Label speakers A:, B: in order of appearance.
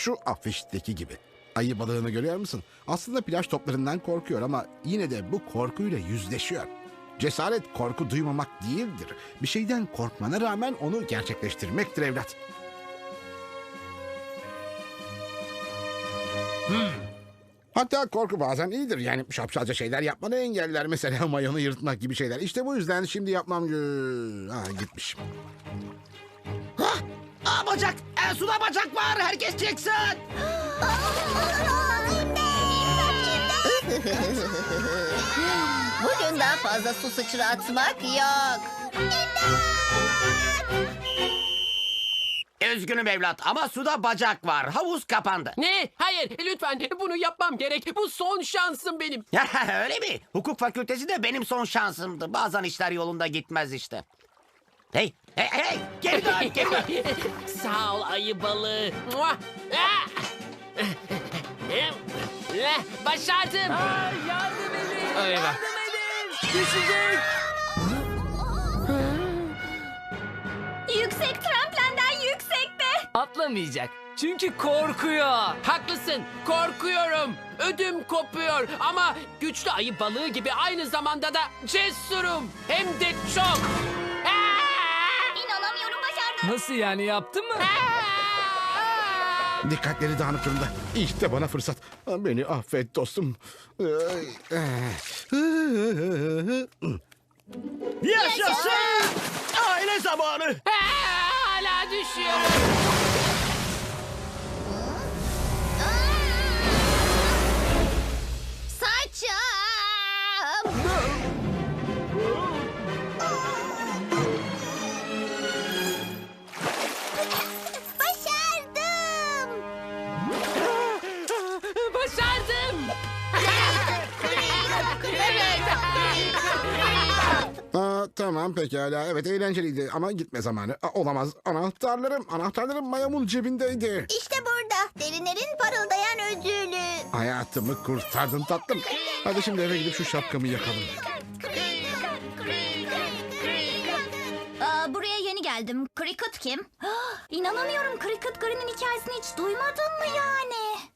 A: Şu afişteki gibi. Ayı balığını görüyor musun? Aslında plaj toplarından korkuyor ama yine de bu korkuyla yüzleşiyor. Cesaret korku duymamak değildir. Bir şeyden korkmana rağmen onu gerçekleştirmektir evlat. Hatta korku bazen iyidir. Yani şapşalca şeyler yapmanı engeller. Mesela mayonu yırtmak gibi şeyler. İşte bu yüzden şimdi yapmam... Ha, gitmiş.
B: Aa bacak. E, suda bacak var. Herkes çıksın.
C: Bugün daha fazla su sıçratmak yok.
B: Üzgünüm evlat ama suda bacak var. Havuz kapandı.
D: Ne? Hayır lütfen bunu yapmam gerek. Bu son şansım benim.
B: Öyle mi? Hukuk fakültesi de benim son şansımdı. Bazen işler yolunda gitmez işte. Hey, hey, hey! Geri dön, geri dön.
D: Sağ ol ayı balığı. Muah! Ah! Eh, Başardım. yardım edin. Eyvah. Düşecek.
C: Yüksek tremplenden yüksekte.
E: Atlamayacak. Çünkü korkuyor.
D: Haklısın. Korkuyorum. Ödüm kopuyor. Ama güçlü ayı balığı gibi aynı zamanda da cesurum. Hem de çok.
E: Nasıl yani yaptın mı?
A: Dikkatleri dağınık durumda. İşte bana fırsat. Beni affet dostum.
B: Yaşasın! Aile zamanı.
D: Hala düşüyorum.
A: Aa, tamam pekala. Evet eğlenceliydi ama gitme zamanı. Aa, olamaz. Anahtarlarım, anahtarlarım mayamın cebindeydi.
C: İşte burada. Derinlerin parıldayan ödülü.
A: Hayatımı kurtardın tatlım. Hadi şimdi eve gidip şu şapkamı yakalım.
C: Aa, buraya yeni geldim. Cricket kim? İnanamıyorum Cricket Green'in hikayesini hiç duymadın mı yani?